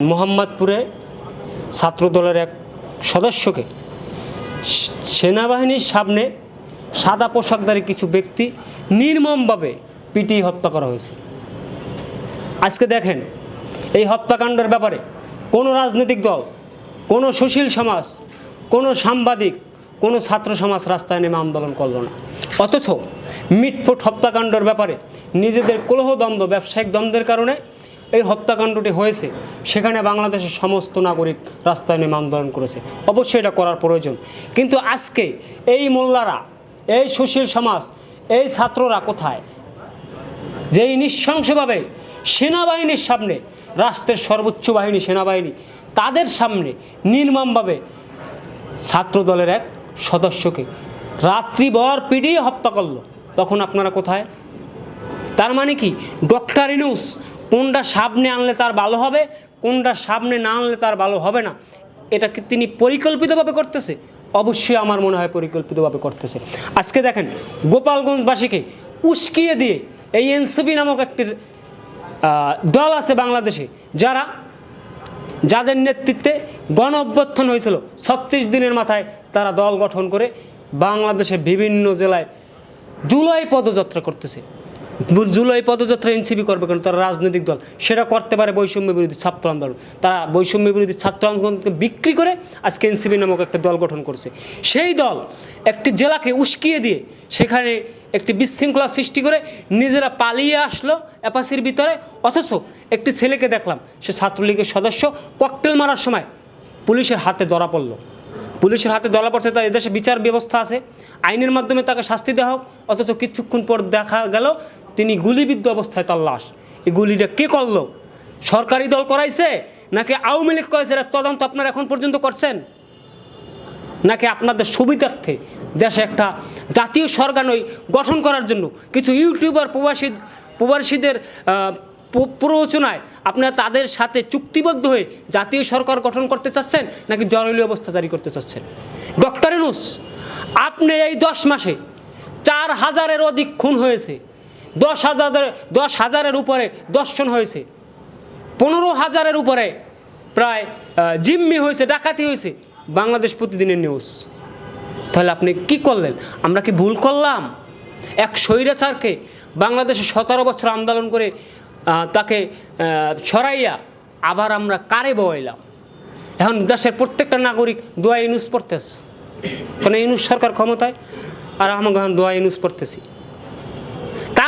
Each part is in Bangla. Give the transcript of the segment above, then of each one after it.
মোহাম্মদপুরে ছাত্রদলের এক সদস্যকে সেনাবাহিনীর সামনে সাদা পোশাকধারী কিছু ব্যক্তি নির্মমভাবে পিটিয়ে হত্যা করা হয়েছে। আজকে দেখেন, এই হত্যাকাণ্ডের ব্যাপারে কোনো রাজনৈতিক দল, কোনো সুশীল সমাজ, কোনো সাংবাদিক, কোনো ছাত্র সমাজ রাস্তায় নেমে আন্দোলন করল না। অথচ মিটফুট হত্যাকাণ্ডের ব্যাপারে নিজেদের কলহ দ্বন্দ্ব, ব্যবসায়িক দ্বন্দ্বের কারণে এই হত্যাকাণ্ডটি হয়েছে, সেখানে বাংলাদেশের সমস্ত নাগরিক রাস্তায় নেমে আন্দোলন করেছে। অবশ্যই এটা করার প্রয়োজন। কিন্তু আজকে এই মোল্লারা, এই সুশীল সমাজ, এই ছাত্ররা কোথায়? যেই নৃশংসভাবে সেনাবাহিনীর সামনে, রাষ্ট্রের সর্বোচ্চ বাহিনী সেনাবাহিনী, তাদের সামনে নির্মমভাবে ছাত্রদলের এক সদস্যকে রাত্রিভর পিডিয়ে হত্যা করল। তখন আপনারা কোথায়? তার মানে কি? ডক্টর ইনুস কোনটা সামনে আনলে তার ভালো হবে, কোনটা সামনে না আনলে তার ভালো হবে না এটা কি তিনি পরিকল্পিতভাবে করতেছে। অবশ্যই আমার মনে হয় পরিকল্পিতভাবে করতেছে। আজকে দেখেন, গোপালগঞ্জবাসীকে উস্কিয়ে দিয়ে এই এনসিপি নামক একটি দল আছে বাংলাদেশে, যারা যাদের নেতৃত্বে গণ অভ্যর্থন হয়েছিল, ছত্রিশ দিনের মাথায় তারা দল গঠন করে বাংলাদেশের বিভিন্ন জেলায় জুলাই পদযাত্রা করতেছে। জুলাই পদযাত্রা এনসিপি করবে কেন? তারা রাজনৈতিক দল। সেটা করতে পারে বৈষম্য বিরোধী ছাত্র আন্দোলন। তারা বৈষম্য বিরোধী ছাত্র আন্দোলনকে বিক্রি করে আজকে এনসিপি নামক একটা দল গঠন করছে। সেই দল একটি জেলাকে উস্কিয়ে দিয়ে সেখানে একটি বিশৃঙ্খলা সৃষ্টি করে নিজেরা পালিয়ে আসলো অ্যাপাসির ভিতরে। অথচ একটি ছেলেকে দেখলাম, সে ছাত্রলীগের সদস্য। ককটেল মারার সময় পুলিশের হাতে ধরা পড়ল। পুলিশের হাতে ধরা পড়ছে তার এদেশে বিচার ব্যবস্থা আছে। আইনের মাধ্যমে তাকে শাস্তি দেওয়া হোক, অথচ কিছুক্ষণ পর দেখা গেল তিনি গুলিবিদ্ধ অবস্থায় তার লাশ। এই গুলিটা কে করল? সরকারি দল করাইছে? নাকি আওয়ামী লীগ করেছে? তদন্ত আপনারা এখন পর্যন্ত করছেন? নাকি আপনাদের সুবিধার্থে দেশে একটা জাতীয় সরকারই গঠন করার জন্য কিছু ইউটিউবার, প্রবাসী প্রবাসীদের প্ররোচনায় আপনারা তাদের সাথে চুক্তিবদ্ধ হয়ে জাতীয় সরকার গঠন করতে চাচ্ছেন? নাকি জরুরি অবস্থা জারি করতে চাচ্ছেন? ডক্টর ইনুস আপনি এই দশ মাসে চার হাজারের অধিক খুন হয়েছে। দশ হাজারের দশ হাজারের উপরে দর্শন হয়েছে। পনেরো হাজারের উপরে প্রায় জিম্মি হয়েছে, ডাকাতি হয়েছে। বাংলাদেশ প্রতিদিনের নিউজ তাহলে আপনি কি করলেন? আমরা কি ভুল করলাম? এক স্বৈরাচারকে বাংলাদেশে সতেরো বছর আন্দোলন করে তাকে সরাইয়া আবার আমরা কারে বইলাম? এখন দেশের প্রত্যেকটা নাগরিক দোয়া ইউনুস পড়তেছে। কারণ ইউনুস সরকার ক্ষমতায়? আর আমরা দোয়া ইউনুস পড়তেছি।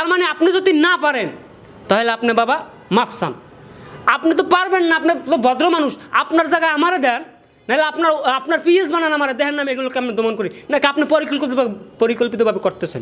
তার মানে আপনি যদি না পারেন, তাহলে আপনি বাবা মাফ চান। আপনি তো পারবেন না, আপনি তো ভদ্র মানুষ। আপনার জায়গায় আমারে দেন, নাহলে আপনার আপনার পিএস বানান আমার, দেহের না এগুলোকে আমি দমন করি। নাকি আপনি পরিকল্পিত পরিকল্পিতভাবে করতেছেন?